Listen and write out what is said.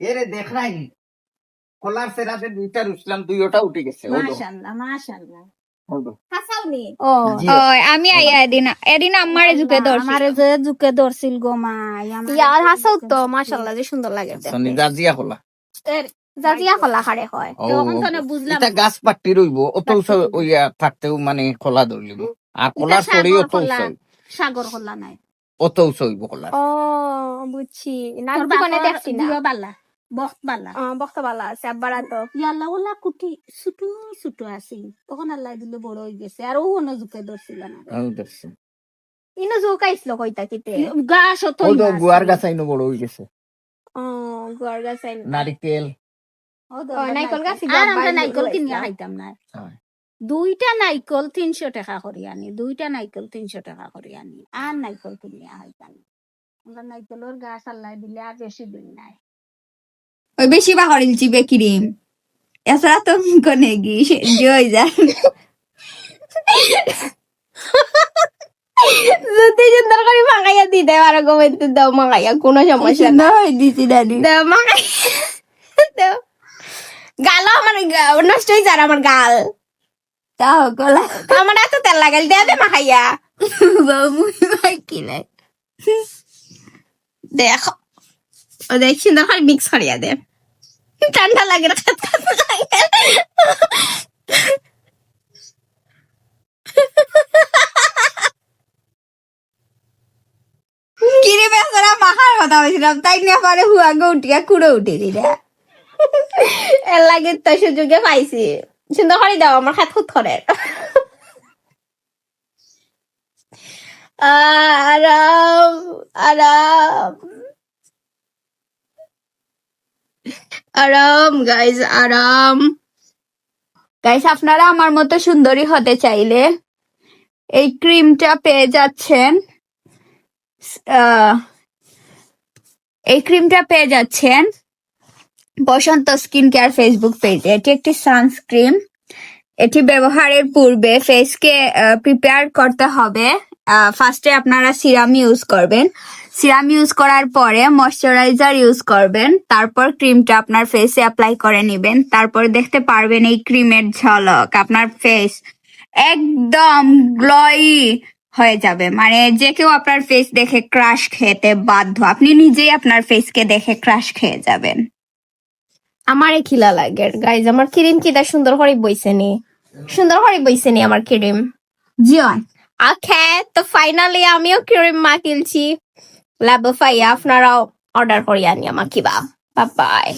এরে দেখ নাই। কলার সেরাতে দুইটা রুসলাম দুইটা উঠে গেছে। ওই তো, মাশাআল্লাহ মাশাআল্লাহ। ওই তো। হাসাওনি? ও জি। ও আমি আইয়া এদিন এদিন আমারে ঝুঁকে ধরছি আমারে যে ঝুঁকে ধরছিল গো মাই ইয়ার হাসাও তো মাশাআল্লাহ যে সুন্দর লাগে সনি জাজিয়া হলা জাজিয়া খোলা খারে হয়। তখন তো না বুঝলাম। এটা গাছ পাট্টি রইব অত উঁচা ওইয়া থাকতেও মানে খোলা ধরলিব। আর কলার সাগর পরেই অত কলা। সাগর হল্লা নাই। অত উঁচা হইব কলার। ও বুঝছি। দেখছি না। দিও বালা বক্ত বালা ও, বক্তা বালা আছে আব্বারা তো ইয়াল্লা ওলা কুটি ছুটু ছুটু আছে। তখন আল্লাহ দিলে বড় হয়ে গেছে আর ও অন্য ধরছিল না ইনো জোকাইছিল কইতা কিতে গাছ অত ওই তো গুয়ার গাছ আইনো বড় হয়ে গেছে। ও গুয়ার গাছ আইন। নারিকেল ও নাইকল গাছ আর আমরা নাইকল কিনিয়া খাইতাম না দুইটা নাইকল তিনশো টাকা করে আনি দুইটা নাইকল তিনশো টাকা করে আনি আর নাইকল কিনিয়া খাইতাম। না। আমরা নাইকলের গাছ আল্লাহ দিলে আর বেশি দিন নাই। ওই বেশি বাহরিল চিবে ক্রিম এছাড়া তো কোনে গি জয় যান যদি সুন্দর করে মাখাইয়া দি দেয় আর গোবিন্দ দাও মাখাইয়া কোনো সমস্যা না। দিছি দাদি। দাও মাখাই দাও। গাল আমার নষ্ট হয়ে যায় আমার গাল। তাও কলা আমার এত তেল লাগাল দেয়া দে মাখাইয়া। বাবু কিনে দেখো। ও দেখ সুন্দর করে মিক্স করিয়া দে। ঠান্ডা লাগে না বেসরা মাখার কথা বলছিলাম, তাই না পারে হুয়া গো উঠিয়া কুড়ে উঠে দিলে? এর লাগে তো সুযোগে পাইছি। সুন্দর করে দাও, আমার হাত খুদ করে। আরাম আরাম। আরাম গাইজ আরাম। গাইজ আপনারা আমার মতো সুন্দরী হতে চাইলে এই ক্রিমটা পেয়ে যাচ্ছেন। এই ক্রিমটা পেয়ে যাচ্ছেন বসন্ত স্কিন কেয়ার ফেসবুক পেজে এটি একটি সানস্ক্রিন এটি ব্যবহারের পূর্বে ফেসকে প্রিপেয়ার করতে হবে। ফার্স্টে আপনারা সিরাম ইউজ করবেন। সিরাম ইউজ করার পরে ময়শ্চারাইজার ইউজ করবেন। তারপর ক্রিমটা আপনার ফেসে অ্যাপ্লাই করে নেবেন। তারপর দেখতে পারবেন এই ক্রিমের ঝলক। আপনার ফেস একদম গ্লয়ি হয়ে যাবে। মানে যে কেউ আপনার ফেস দেখে ক্রাশ খেতে বাধ্য। আপনি নিজেই আপনার ফেসকে দেখে ক্রাশ খেয়ে যাবেন। আমারে খিলা লাগে। গাইজ আমার ক্রিম কিটা সুন্দর করে বইছে নি? সুন্দর করে বইছে নি আমার ক্রিম জিয়ন ওকে তো ফাইনালি আমিও ক্রিম মাখিলছি লাভ ফাইয়া আপনারাও অর্ডার করিয়া নিয়ে মাখিবা বাই